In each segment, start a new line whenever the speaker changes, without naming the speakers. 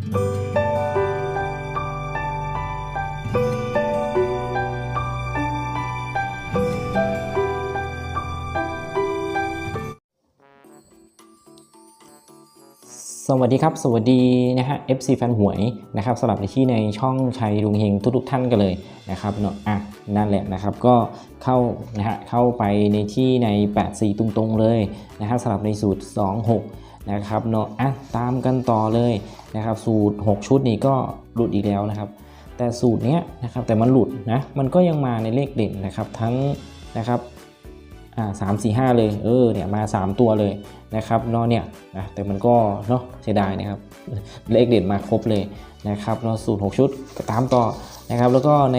สวัสดีครับ สวัสดีนะฮะ FC แฟนหวยนะครับสำหรับในที่ในช่องชัยลุงเฮงทุกๆท่านกันเลยนะครับเนาะอะนั่นแหละนะครับก็เข้านะฮะเข้าไปในที่ใน 84 ตรงๆเลยนะครับสำหรับในสูตร 26 นะครับเนาะอะตามกันต่อเลยนะครับ สูตร 6 ชุดนี้ก็หลุดอีกแล้วนะครับ แต่สูตรเนี้ยนะครับแต่มันหลุดนะมันก็ยังมาในเลขเด่นนะครับทั้งนะครับอ่าสามสี่ห้าเลยเออเนี่ยมา 3 ตัวเลยนะครับเนาะเนี่ยนะแต่มันก็เนาะเสียดายนะครับเลขเด่นมาครบเลยนะครับเนาะสูตร 6 ชุดก็ตามต่อนะครับแล้วก็ใน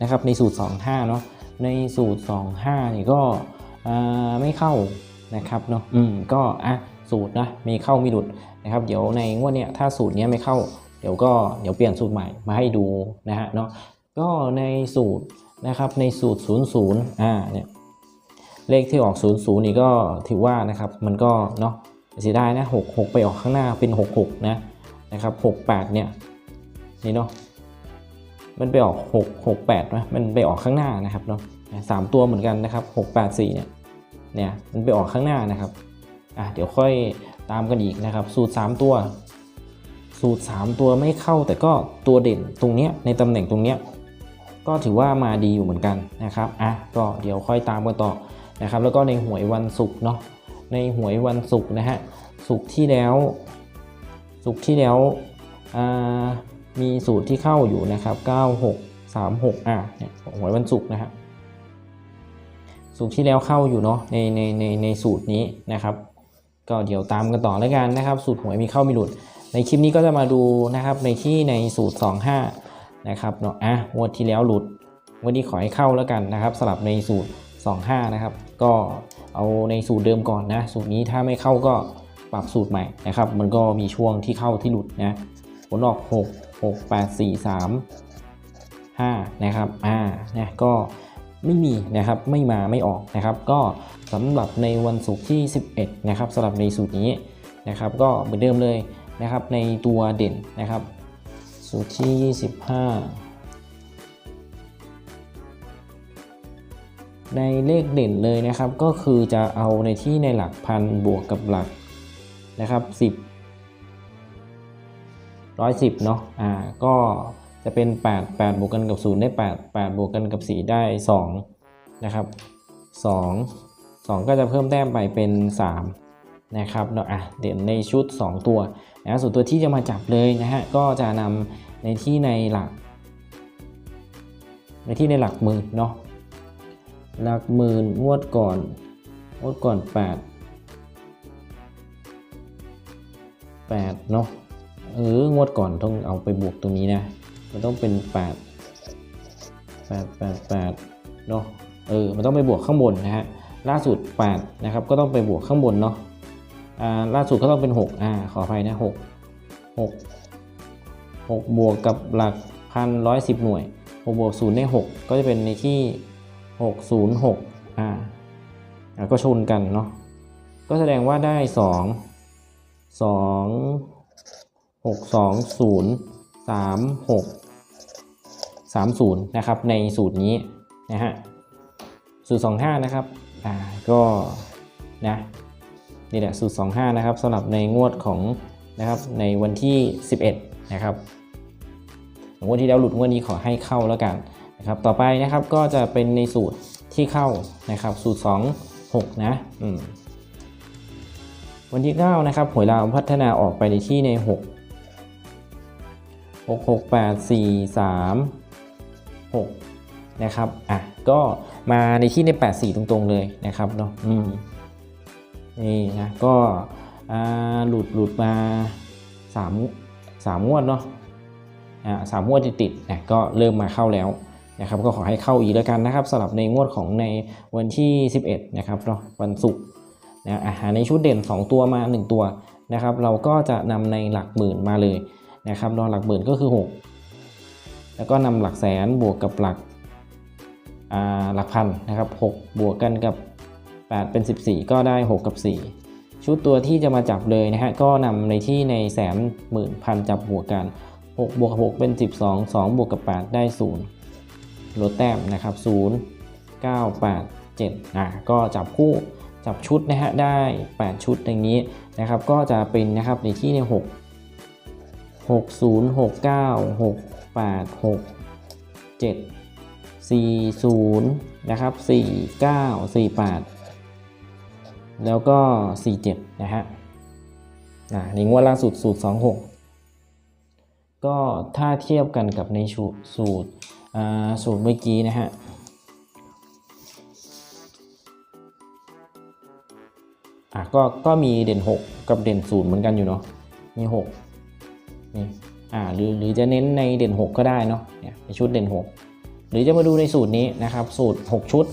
นะครับในสูตร 25เนาะในสูตร 25นี่ก็อ่าไม่เข้านะครับเนาะอืมก็อะ สูตรนะมีเข้ามีหลุดนะครับ เดี๋ยวในงวดเนี้ยถ้าสูตรเนี้ยไม่เข้า เดี๋ยวก็เดี๋ยวเปลี่ยนสูตรใหม่มาให้ดูนะฮะเนาะก็ในสูตรนะครับในสูตร 00อ่าเนี่ยเลขที่ออก 00 นี่ก็ถือว่านะครับมันก็เนาะเสียดายนะ6 6 ไปออกข้างหน้าเป็น 66 นะนะครับ 68 เนี่ยนี่เนาะมันไปออก6 68นะมันไปออกข้างหน้านะครับเนาะสามตัวเหมือนกันนะครับ 684 เนี่ยเนี่ยมันไปออกข้างหน้านะครับ อะเดี๋ยวค่อยตามกันอีกนะครับ สูตร 3 ตัว สูตร 3 ตัวไม่เข้าแต่ก็ตัวเด่นตรงเนี้ยในตำแหน่งตรงเนี้ยก็ถือว่ามาดีอยู่เหมือนกันนะครับอะก็เดี๋ยวค่อยตามกันต่อนะครับ แล้วก็ในหวยวันศุกร์เนาะในหวยวันศุกร์นะฮะศุกร์ที่แล้วศุกร์ที่แล้วมีสูตรที่เข้าอยู่นะครับ 96 36อะเนี่ยหวยวันศุกร์นะฮะศุกร์ที่แล้วเข้าอยู่เนาะในในในในสูตรนี้นะครับ ก็เดี๋ยวตามกันต่อแล้วกันนะครับ สูตรหวยมีเข้ามีหลุด ในคลิปนี้ก็จะมาดูนะครับในที่ในสูตร 25 นะครับเนาะอะงวดที่แล้วหลุดงวันนี้ขอให้เข้าแล้วกันนะครับสลับในสูตร 25 นะครับ ก็เอาในสูตรเดิมก่อนนะ สูตรนี้ถ้าไม่เข้าก็ปรับสูตรใหม่นะครับ มันก็มีช่วงที่เข้าที่หลุดนะผลออก 6 6 8 4 3 5 นะครับอ่าเนี่ยก็ ไม่มีนะครับไม่มาไม่ออกนะครับ ก็สำหรับในวันศุกร์ที่ 11 นะครับสำหรับในสูตรนี้นะครับ ก็เหมือนเดิมเลยนะครับ ในตัวเด่นนะครับ สูตรที่ 25 ในเลขเด่นเลยนะครับ ก็คือจะเอาในที่ในหลักพันบวกกับหลักนะครับ 10 110เนาะอ่าก็ จะเป็น 8 8 บวกกันกับ 0 ได้ 8 8 บวกกันกับ 4 ได้ 2 นะครับ 2 2 ก็จะเพิ่มแต้มไปเป็น 3 นะครับเนาะอะเด่นในชุด 2 ตัวนะส่วนตัวที่จะมาจับเลยนะฮะ ก็จะนำในที่ในหลัก ในที่ในหลักหมื่นเนาะหลักหมื่นงวดก่อนงวดก่อน 8 8เนาะเอองวดก่อนต้องเอาไปบวกตรงนี้นะ มันต้องเป็น 8 8 8 8เนาะเออมันต้องไปบวกข้างบนนะฮะล่าสุด 8 นะครับ ก็ต้องไปบวกข้างบนเนาะอ่าล่าสุดก็ต้องเป็น 6 อ่า ขออภัยนะ 6 6 6 บวกกับหลักพันร้อยสิบหน่วย6บวก0ได้ 6 ก็จะเป็นในที่ 606 อ่าอ่าก็ชนกันเนาะก็แสดงว่าได้ 2 2 6 2 0 3 6 3 0 นะครับ ในสูตรนี้นะฮะสูตร 25 นะครับอ่าก็นะนี่แหละสูตร 25 นะครับสำหรับในงวดของนะครับในวันที่ 11 นะครับงวดที่แล้วหลุดงวดนี้ขอให้เข้าแล้วกันนะครับต่อไปนะครับก็จะเป็นในสูตรที่เข้านะครับสูตร 2 6 นะอืมวันที่ 9 นะครับหวยลาวพัฒนาออกไปในที่ใน 6 6 6 8 4 3 6นะครับอะก็มาในที่ใน 8 4 ตรงๆเลยนะครับเนาะอืมนี่นะก็หลุดหลุดมาสามสามงวดเนาะอ่าสามงวดติดๆนะก็เริ่มมาเข้าแล้วนะครับก็ขอให้เข้าอีกแล้วกันนะครับสำหรับในงวดของในวันที่ 11นะครับเนาะวันศุกร์นะอาหารในชุดเด่น 2 ตัวมา 1 ตัวนะครับ เราก็จะนำในหลักหมื่นมาเลยนะครับเนาะหลักหมื่นก็คือ 6 แล้วก็นำหลักแสนบวกกับหลักหลักพันนะครับ6บวกกันกับ 8 เป็น 14 ก็ได้ 6 กับ4ชชุดตัวที่จะมาจับเลยนะฮะก็นำในที่ในแสนหมื่นพันจับบวกกัน 6 บวกกับ6เป็น 12 2 บวกกับ 8 ได้ 0 ลดแต้มนะครับ 0 9 8 7อะก็จับคู่จับชุดนะฮะได้ 8 ชุดอย่างนี้นะครับก็จะเป็นนะครับในที่ใน 6 6 0 6 9 6 8 6 7 4 0นะครับ4 9 4 8แล้วก็47นะฮะอ่าในงวดล่าสุดสูตร26ก็ถ้าเทียบกันกับในสูตรสูตรอ่าสูตรเมื่อกี้นะฮะอะก็ก็มีเด่น 6 กับเด่น0เหมือนกันอยู่เนาะมี6นี่ อ่าหรือหรือจะเน้นในเด่น 6 ก็ได้เนาะเนี่ยในชุดเด่น 6 หรือจะมาดูในสูตรนี้นะครับสูตร 6 ชุด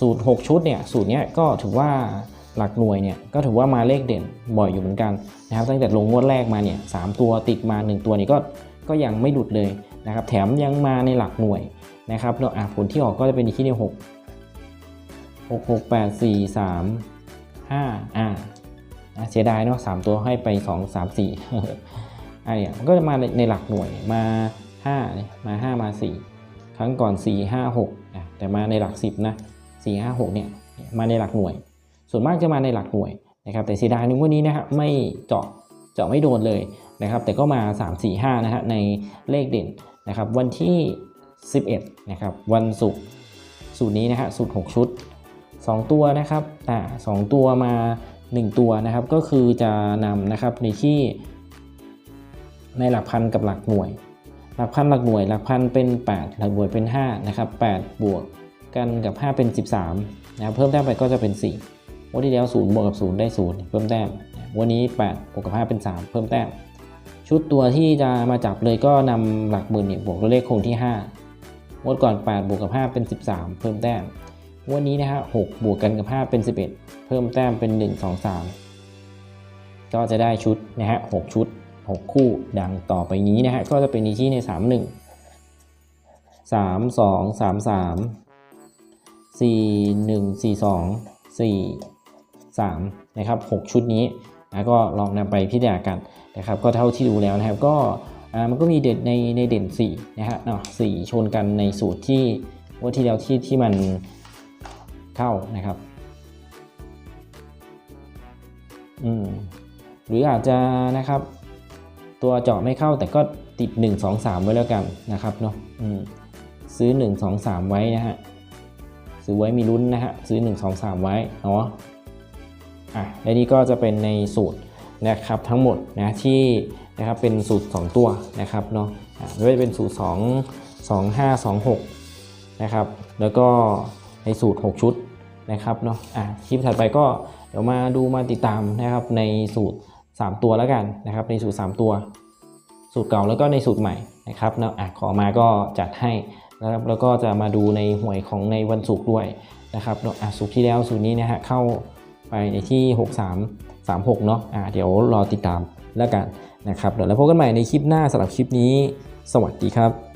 สูตร 6 ชุดเนี่ยสูตรเนี้ยก็ถือว่าหลักหน่วยเนี่ยก็ถือว่ามาเลขเด่นบ่อยอยู่เหมือนกันนะครับตั้งแต่ลงงวดแรกมาเนี่ยสามตัวติดมา 1 ตัวนี่ก็ก็ยังไม่หลุดเลยนะครับแถมยังมาในหลักหน่วยนะครับเนาะอะผลที่ออกก็จะเป็นที่ใน6 6 6 8 4 3 5อ่สามห้าอะเสียดายเนาะสามตัวให้ไป2 3 4 อันนี้มันก็จะมาในหลักหน่วยมา5เนี่ยมา 5 มา 4 ครั้งก่อน 4 5 6นะแต่มาในหลัก 10นะ4 5 6เนี่ยมาในหลักหน่วย ส่วนมากจะมาในหลักหน่วยนะครับแต่เสียดายในงวันนี้นะครับไม่เจาะเจาะไม่โดนเลยนะครับแต่ก็มา 3 4 5นะฮะในเลขเด่นนะครับวันที่ 11นะครับวันศุกร์สูตรนี้นะฮะสูตร 6 ชุด 2 ตัวนะครับอ่าสองตัวมา 1 ตัวนะครับก็คือจะนำนะครับในที่ ในหลักพันกับหลักหน่วย หลักพันหลักหน่วย หลักพันเป็น 8 หลักหน่วยเป็น 5 นะครับ 8 บวกกันกับ 5 เป็น 13นะครับเพิ่มแต้มไปก็จะเป็น 4 วันที่แล้ว 0 บวกกับ 0 ได้ 0 เพิ่มแต้ม วันนี้ 8 บวกกับ 5 เป็น 3 เพิ่มแต้ม ชุดตัวที่จะมาจับเลยก็นำหลักหมื่นเนี่ยบวกตัวเลขคงที่5งวดก่อน 8 บวกกับ 5 เป็น 13 เพิ่มแต้ม วันนี้นะฮะ6บวกกันกับ 5 เป็น 11 เพิ่มแต้มเป็น 1 2 3 ก็จะได้ชุดนะฮะ6ชุด 6 คู่ดังต่อไปนี้นะฮะก็จะเป็นในที่ใน 3 1 3 2 3 3 4 1 4 2 4 3นะครับ6ชุดนี้นะก็ลองนำไปพิจารณากันนะครับก็เท่าที่ดูแล้วนะครับก็มันก็มีเด่นในในเด่น4นะฮะเนาะสี่ชนกันในสูตรที่ว่าที่แล้วที่ที่มันเข้านะครับอืมหรืออาจจะนะครับ ตัวเจาะไม่เข้าแต่ก็ติด 1 2 3 ไว้แล้วกันนะครับเนาะอืมซื้อ 1 2 3 ไว้นะฮะซื้อไว้มีลุ้นนะฮะซื้อ 1 2 3 ไว้เนาะอะและนี่ก็จะเป็นในสูตรนะครับทั้งหมดนะที่นะครับเป็นสูตร 2 ตัวนะครับเนาะอะไม่ว่าจะเป็นสูตร 2 2 5 2 6นะครับแล้วก็ในสูตร 6 ชุดนะครับเนาะอะคลิปถัดไปก็เดี๋ยวมาดูมาติดตามนะครับในสูตร 3 ตัวแล้วกันนะครับในสูตร 3 ตัว สูตรเก่าแล้วก็ในสูตรใหม่นะครับเนาะอะขอมาก็จัดให้นะครับแล้วก็จะมาดูในหวยของในวันศุกร์ด้วยนะครับเนาะอะสูตรที่แล้วสูตรนี้นะฮะเข้าไปในที่ 63 36เนาะอะเดี๋ยวรอติดตามแล้วกันนะครับเดี๋ยวแล้วพบกันใหม่ในคลิปหน้าสำหรับคลิปนี้ สวัสดีครับ